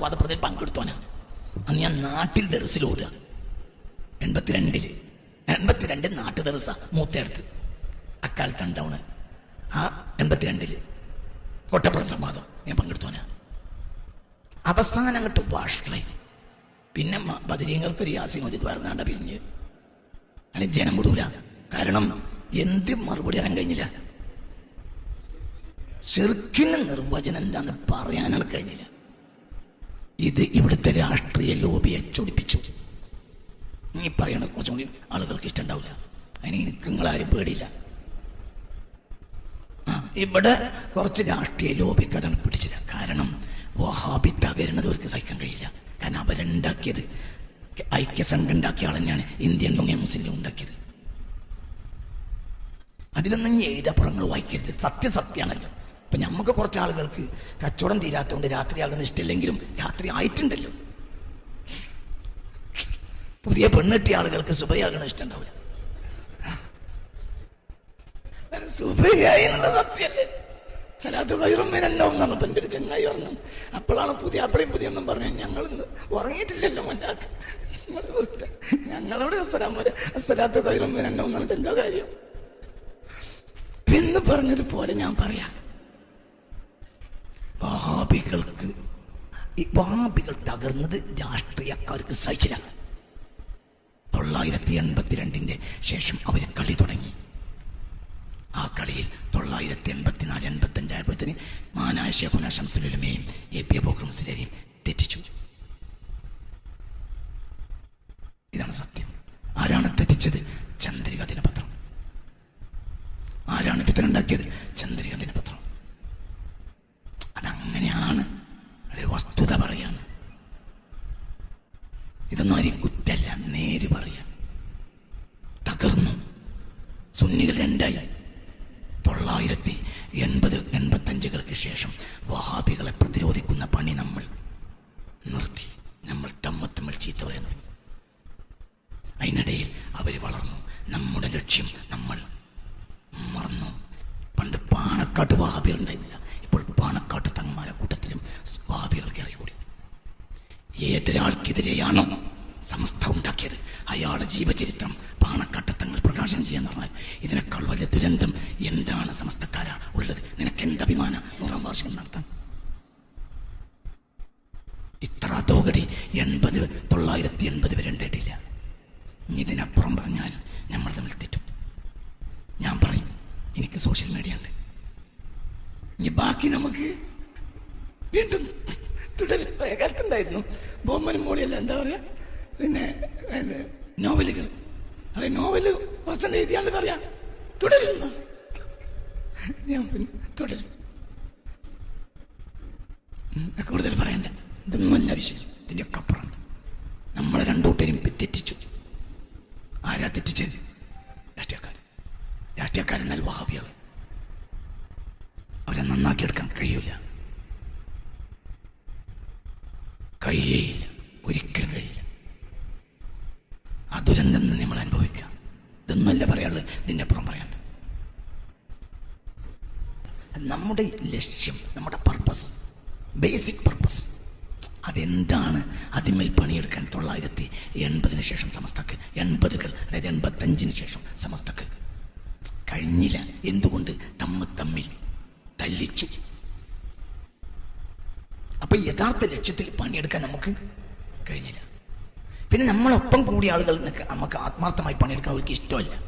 വാദപ്രതിയിൽ പങ്കെടുത്തോനാ അന്ന് ഞാൻ നാട്ടിൽ ദർസിലോട് എൺപത്തിരണ്ടിൽ എൺപത്തിരണ്ട് നാട്ടു ദർസ മൂത്തയടുത്ത്. അക്കാലത്ത് ഉണ്ടാവണ് ആ എൺപത്തിരണ്ടിൽ കൊട്ടപ്പുറം സംവാദം ഞാൻ പങ്കെടുത്തോനാ അവസാനം അങ്ങോട്ട് വാഷളായി പിന്നെ ബദരീങ്ങൾക്ക് ഒരു യാസി മജിദ് വരുന്നാണ്ട പിരിഞ്ഞ്. അല്ലെങ്കിൽ ജനം വിടൂല കാരണം എന്ത് മറുപടി അറിയാൻ കഴിഞ്ഞില്ല. ഷെർക്കിന് നിർവചനം എന്താന്ന് പറയാനാണ് കഴിഞ്ഞില്ല. ഇത് ഇവിടുത്തെ രാഷ്ട്രീയ ലോബിയെ ചൊടിപ്പിച്ചു. നീ പറയണ കുറച്ചും കൂടി ആളുകൾക്ക് ഇഷ്ടമുണ്ടാവില്ല. അതിന് എനിക്ക് നിങ്ങളാരും പേടിയില്ല. ഇവിടെ കുറച്ച് രാഷ്ട്രീയ ലോബിക്ക് അതാണ് പിടിച്ചില്ല കാരണം വഹാബി തകരുന്നത് അവർക്ക് സഹിക്കാൻ കഴിയില്ല. കാരണം അവരുണ്ടാക്കിയത് ഐക്യസംഘം ഉണ്ടാക്കിയ ആൾ തന്നെയാണ് ഇന്ത്യൻ യൂണിയൻ മുസ്ലിം ഉണ്ടാക്കിയത്. അതിലൊന്നും ഏതപ്പുറങ്ങൾ വായിക്കരുത്. സത്യം ഇപ്പൊ നമുക്ക് കുറച്ച് ആളുകൾക്ക് കച്ചവടം തീരാത്തതുകൊണ്ട് രാത്രിയാകുന്ന ഇഷ്ടമില്ലെങ്കിലും രാത്രി ആയിട്ടുണ്ടല്ലോ. പുതിയ പെണ്ണെട്ടിയ ആളുകൾക്ക് സുബയാകണ ഇഷ്ടമുണ്ടാവില്ല സുബയായി ചങ്ങായി പറഞ്ഞു. അപ്പോഴാണ് പുതിയ അപ്പളയും പുതിയ ഒന്നും പറഞ്ഞു ഞങ്ങൾ ഇന്ന് ഉറങ്ങിയിട്ടില്ലല്ലോ മറ്റാക്ക് ഞങ്ങളവിടെ അസ്സലാം കൈറും കയറും എന്താ കാര്യം? എന്ന് പറഞ്ഞതുപോലെ ഞാൻ പറയാം. വഹാബികൾക്ക് ഈ വഹാബികൾ തകർന്നത് രാഷ്ട്രീയക്കാർക്ക് സഹിച്ചില്ല. തൊള്ളായിരത്തി എൺപത്തിരണ്ടിന്റെ ശേഷം അവർ കളി തുടങ്ങി. ആ കളിയിൽ തൊള്ളായിരത്തി എൺപത്തിനാല് എൺപത്തി അഞ്ചായപ്പോഴത്തേന് മാനായ ഷെഹുന ഷംസുലുലമയും എ പി അബോക്കർ തെറ്റിച്ചു. ഇതാണ് സത്യം. ആരാണ് തെറ്റിച്ചത്? ചന്ദ്രിക ദിനപത്രം. ആരാണ് പിത്തനുണ്ടാക്കിയത് ചന്ദ്രിക ദിനപത്രം അതങ്ങനെയാണ് അതൊരു വസ്തുത പറയാണ് ഇതൊന്നും ആരും കുറ്റല്ല നേര് പറയാം തകർന്നു സുന്നികൾ രണ്ടായി തൊള്ളായിരത്തി എൺപത് എൺപത്തഞ്ചുകൾക്ക് ശേഷം വഹാബികളെ പ്രതിരോധിക്കുന്ന പണി നമ്മൾ നിർത്തി നമ്മൾ തമ്മ തമ്മിൽ ചീത്ത പറയാൻ തുടങ്ങി അതിനിടയിൽ അവർ വളർന്നു. നമ്മുടെ ലക്ഷ്യം നമ്മൾ മറന്നു. പണ്ട് പാണക്കാട്ട് വഹാബികൾ ഉണ്ടായിരുന്നില്ല ഇപ്പോൾ പാണക്കാട്ട് തങ്ങന്മാരെ കൂട്ടത്തിലും വഹാബികൾ കയറിക്കൂടി. ഏതൊരാൾക്കെതിരെയാണോ സമസ്ത ഉണ്ടാക്കിയത്? അയാളുടെ ജീവചരിത്രം പാണക്കാട്ടത്തങ്ങൾ പ്രകാശനം ചെയ്യാന്ന് പറഞ്ഞാൽ ഇതിനേക്കാൾ വലിയ ദുരന്തം എന്താണ് സമസ്തക്കാര ഉള്ളത്? നിനക്ക് എന്ത് അഭിമാന? നൂറാം വാർഷികം നടത്താം ഇത്ര തോകടി എൺപത് തൊള്ളായിരത്തി എൺപത് വരെ ഉണ്ടായിട്ടില്ല. ഇതിനപ്പുറം പറഞ്ഞാൽ നമ്മൾ തമ്മിൽ തെറ്റും. ഞാൻ പറയും എനിക്ക് സോഷ്യൽ മീഡിയ ഉണ്ട്. ഇനി ബാക്കി നമുക്ക് വീണ്ടും തുടരും. കാലത്തുണ്ടായിരുന്നു. ബൊമ്മനും മോളിയല്ല എന്താ പറയാ? പിന്നെ നോവലുകൾ. അത് നോവൽ കുറച്ചെണ്ണം എഴുതിയാണ്ട് പറയാ. തുടരുന്നു. ഞാൻ പിന്നെ തുടരും. കൂടുതൽ പറയണ്ട. ഇതൊന്നുമല്ല വിഷയം. ഇതിന്റെയൊക്കെ അപ്പുറമുണ്ട് നമ്മളെ രണ്ടൂട്ടരും തെറ്റിച്ചു ആരാ തെറ്റിച്ചത് രാഷ്ട്രീയക്കാർ രാഷ്ട്രീയക്കാരെന്നാൽ വഹാബികൾ അവരെ നന്നാക്കിയെടുക്കാൻ കഴിയൂല. കഴിയേയില്ല. ഒരിക്കലും കഴിയില്ല. ആ ദുരന്തം നമ്മൾ അനുഭവിക്കാം ഇതൊന്നുമല്ല പറയാനുള്ളത്. നിന്റെ അപ്പുറം പറയാണ്ട് നമ്മുടെ ലക്ഷ്യം നമ്മുടെ പർപ്പസ് ബേസിക് പർപ്പസ് അതെന്താണ്? അതിന്മേൽ പണിയെടുക്കാൻ തൊള്ളായിരത്തി എൺപതിന് ശേഷം സമസ്തക്ക് എൺപതുകൾ അതായത് എൺപത്തഞ്ചിന് ശേഷം സമസ്തക്ക്. കഴിഞ്ഞില്ല. എന്തുകൊണ്ട്? തമ്മ് തമ്മിൽ തല്ലിച്ചു. അപ്പൊ യഥാർത്ഥ ലക്ഷ്യത്തിൽ പണിയെടുക്കാൻ നമുക്ക് കഴിഞ്ഞില്ല. പിന്നെ നമ്മളൊപ്പം കൂടിയ ആളുകൾ നമുക്ക് ആത്മാർത്ഥമായി പണിയെടുക്കാൻ അവർക്ക് ഇഷ്ടമല്ല.